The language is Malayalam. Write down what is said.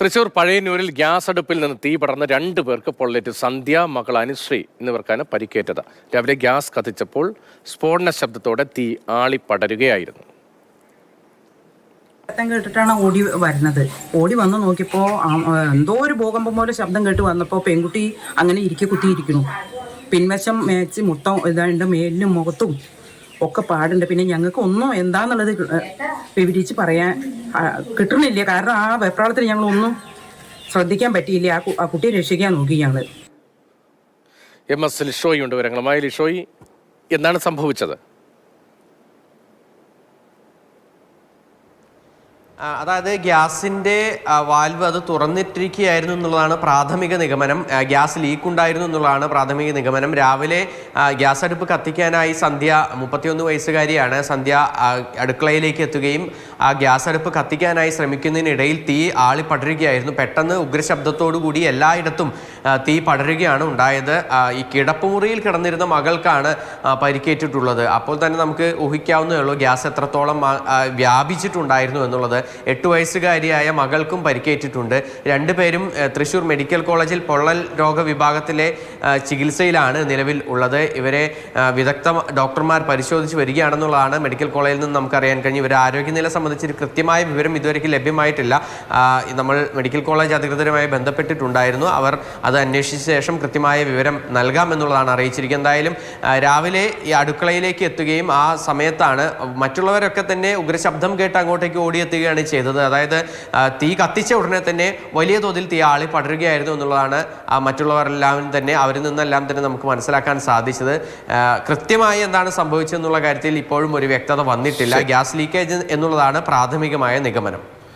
തൃശൂർ പഴയന്നൂരിൽ ഗ്യാസ് അടുപ്പിൽ നിന്ന് തീ പടർന്ന രണ്ട് പേർക്ക് പൊള്ളേറ്റ് സന്ധ്യ മകൾ അനുശ്രീ എന്നിവർക്കാണ് പരിക്കേറ്റത്. രാവിലെ ഗ്യാസ് കത്തിച്ചപ്പോൾ സ്ഫോടന ശബ്ദത്തോടെ തീ ആളി പടരുകയായിരുന്നു ശബ്ദം കേട്ടിട്ടാണ് ഓടി വരുന്നത്. ഓടി വന്ന് നോക്കിയപ്പോൾ എന്തോ ഒരു ഭൂകമ്പം പോലെ ശബ്ദം കേട്ട് വന്നപ്പോൾ പെൺകുട്ടി അങ്ങനെ ഇരിക്കെ കുത്തിയിരിക്കുന്നു. പിൻവശം മേച്ച് മൊത്തം ഇതാണ്ട് മേലിനും മുഖത്തും ഒക്കെ പാടുണ്ട്. പിന്നെ ഞങ്ങൾക്ക് ഒന്നും എന്താന്നുള്ളത് വിവരിച്ച് പറയാൻ കിട്ടണില്ല കാരണം ആ വെപ്രാളത്തിൽ ഞങ്ങൾ ഒന്നും ശ്രദ്ധിക്കാൻ പറ്റിയില്ല. ആ കുട്ടിയെ രക്ഷിക്കാൻ നോക്കി ഞങ്ങൾ എം എസ് ലിഷോയി ഉണ്ട് വിവരങ്ങളുമായി. ലിഷോയി എന്താണ് സംഭവിച്ചത്? അതായത് ഗ്യാസിന്റെ വാൽവ് അത് തുറന്നിട്ടിരിക്കുകയായിരുന്നു എന്നുള്ളതാണ് പ്രാഥമിക നിഗമനം. ഗ്യാസ് ലീക്ക് ഉണ്ടായിരുന്നു എന്നുള്ളതാണ് പ്രാഥമിക നിഗമനം. രാവിലെ ഗ്യാസ് അടുപ്പ് കത്തിക്കാനായി സന്ധ്യ മുപ്പത്തിയൊന്ന് വയസ്സുകാരിയാണ് സന്ധ്യ അടുക്കളയിലേക്ക് എത്തുകയും ആ ഗ്യാസ് അടുപ്പ് കത്തിക്കാനായി ശ്രമിക്കുന്നതിനിടയിൽ തീ ആളിപ്പടരുകയായിരുന്നു. പെട്ടെന്ന് ഉഗ്രശബ്ദത്തോടു കൂടി എല്ലായിടത്തും തീ പടരുകയാണ് ഉണ്ടായത്. ഈ കിടപ്പുമുറിയിൽ കിടന്നിരുന്ന മകൾക്കാണ് പരിക്കേറ്റിട്ടുള്ളത്. അപ്പോൾ തന്നെ നമുക്ക് ഊഹിക്കാവുന്നതേ ഉള്ളൂ ഗ്യാസ് എത്രത്തോളം വ്യാപിച്ചിട്ടുണ്ടായിരുന്നു എന്നുള്ളത്. എട്ട് വയസ്സുകാരിയായ മകൾക്കും പരിക്കേറ്റിട്ടുണ്ട്. രണ്ടുപേരും തൃശൂർ മെഡിക്കൽ കോളേജിൽ പൊള്ളൽ രോഗ വിഭാഗത്തിലെ ചികിത്സയിലാണ് നിലവിൽ ഉള്ളത്. ഇവരെ വിദഗ്ധ ഡോക്ടർമാർ പരിശോധിച്ച് വരികയാണെന്നുള്ളതാണ് മെഡിക്കൽ കോളേജിൽ നിന്ന് നമുക്കറിയാൻ കഴിഞ്ഞു ഇവരുടെ ആരോഗ്യനില സംബന്ധിച്ച് കൃത്യമായ വിവരം ഇതുവരേക്ക് ലഭ്യമായിട്ടില്ല. നമ്മൾ മെഡിക്കൽ കോളേജ് അധികൃതരുമായി ബന്ധപ്പെട്ടിട്ടുണ്ടായിരുന്നു. അവർ അത് അന്വേഷിച്ച ശേഷം കൃത്യമായ വിവരം നൽകാമെന്നുള്ളതാണ് അറിയിച്ചിരിക്കുന്നത്. എന്തായാലും രാവിലെ ഈ അടുക്കളയിലേക്ക് എത്തുകയും ആ സമയത്താണ് മറ്റുള്ളവരൊക്കെ തന്നെ ഉഗ്രശബ്ദം കേട്ട് അങ്ങോട്ടേക്ക് ഓടിയെത്തുകയാണ് ചെയ്തത്. അതായത് തീ കത്തിച്ച ഉടനെ തന്നെ വലിയ തോതിൽ തീ ആളി പടരുകയായിരുന്നു എന്നുള്ളതാണ് ആ, മറ്റുള്ളവരെല്ലാം തന്നെ അവരിൽ നിന്നെല്ലാം തന്നെ നമുക്ക് മനസ്സിലാക്കാൻ സാധിച്ചത്. കൃത്യമായി എന്താണ് സംഭവിച്ചതെന്നുള്ള കാര്യത്തിൽ ഇപ്പോഴും ഒരു വ്യക്തത വന്നിട്ടില്ല. ഗ്യാസ് ലീക്കേജ് എന്നുള്ളതാണ് പ്രാഥമികമായ നിഗമനം.